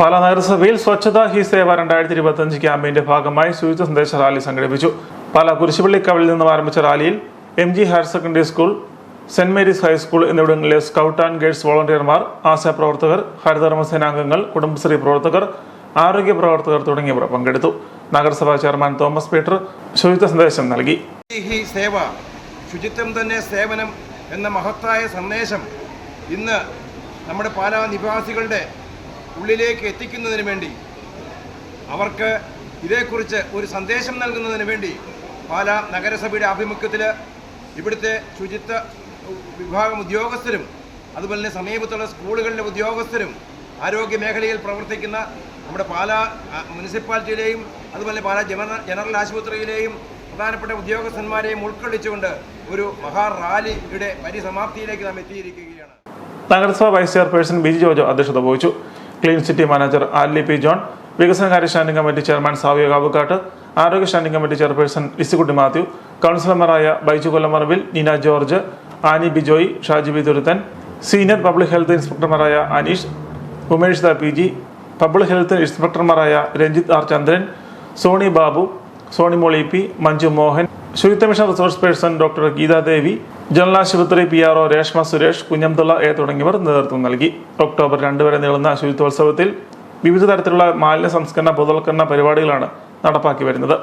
പാലാ നഗരസഭയിൽ സ്വച്ഛതാ ഹി സേവ രണ്ടായിരത്തി ഇരുപത്തഞ്ച് ക്യാമ്പയിന്റെ ഭാഗമായി ശുചിത്വ സന്ദേശ റാലി സംഘടിപ്പിച്ചു. പാലാ കുരിശുപള്ളിക്കവലിൽ നിന്നും ആരംഭിച്ച റാലിയിൽ M G higher secondary school saint Mary's high school എന്നിവിടങ്ങളിലെ സ്കൗട്ട് ആൻഡ് ഗൈഡ്സ് വോളണ്ടിയർമാർ ആശാപ്രവർത്തകർ ഹരിതകർമ്മസേനാംഗങ്ങൾ കുടുംബശ്രീ പ്രവർത്തകർ ആരോഗ്യ പ്രവർത്തകർ തുടങ്ങിയവർ പങ്കെടുത്തു. നഗരസഭാ ചെയർമാൻ തോമസ് പീറ്റർ ശുചിത്വ സന്ദേശം നൽകി. സേവ ശുചിത്വം തന്നെ സേവനം എന്ന മഹത്തായ സന്ദേശം ഇന്ന് നമ്മുടെ പാലാ നിവാസികളുടെ ഉള്ളിലേക്ക് എത്തിക്കുന്നതിന് വേണ്ടി അവർക്ക് ഇതേക്കുറിച്ച് ഒരു സന്ദേശം നൽകുന്നതിന് വേണ്ടി പാലാ നഗരസഭയുടെ ആഭിമുഖ്യത്തിൽ ഇവിടുത്തെ ശുചിത്വ വിഭാഗം ഉദ്യോഗസ്ഥരും അതുപോലെ തന്നെ സമീപത്തുള്ള സ്കൂളുകളിലെ ഉദ്യോഗസ്ഥരും ആരോഗ്യ മേഖലയിൽ പ്രവർത്തിക്കുന്ന നമ്മുടെ പാലാ മുനിസിപ്പാലിറ്റിയിലെയും അതുപോലെ പാലാ ജനറൽ ജനറൽ ആശുപത്രിയിലെയും പ്രധാനപ്പെട്ട ഉദ്യോഗസ്ഥന്മാരെയും ഉൾക്കൊള്ളിച്ചുകൊണ്ട് ഒരു മഹാ റാലിയുടെ പരിസമാപ്തിയിലേക്ക് നാം എത്തിയിരിക്കുകയാണ്. നഗരസഭ വൈസ് ചെയർപേഴ്സൺ ബിജി ജോജോ അധ്യക്ഷത വഹിച്ചു. Clean city manager Aali P John വികസനകാര്യ standing committee chairman Saviya Kavukkattu ആരോഗ്യ standing committee chairperson Lissykutty Mathew കൗൺസിലർമാരായ Baiju Kollamaravil Neena George Annie Bijoy Shaji B Duruthan senior public health ഇൻസ്പെക്ടർമാരായ Aneesh Umesh ദ പി ജി പബ്ലിക് ഹെൽത്ത് ഇൻസ്പെക്ടർമാരായ Ranjith R Chandran Soni Babu Soni മോളി P Manju Mohan ശുചിത്വ mission resource person doctor Geethadevi general ആശുപത്രി P R O Reshma Suresh Kunjamthulla A തുടങ്ങിയവർ നേതൃത്വം നൽകി. October രണ്ട് വരെ നീളുന്ന ശുചിത്വോത്സവത്തിൽ വിവിധ തരത്തിലുള്ള മാലിന്യ സംസ്കരണ ബോധവൽക്കരണ പരിപാടികളാണ് നടപ്പാക്കി വരുന്നത്.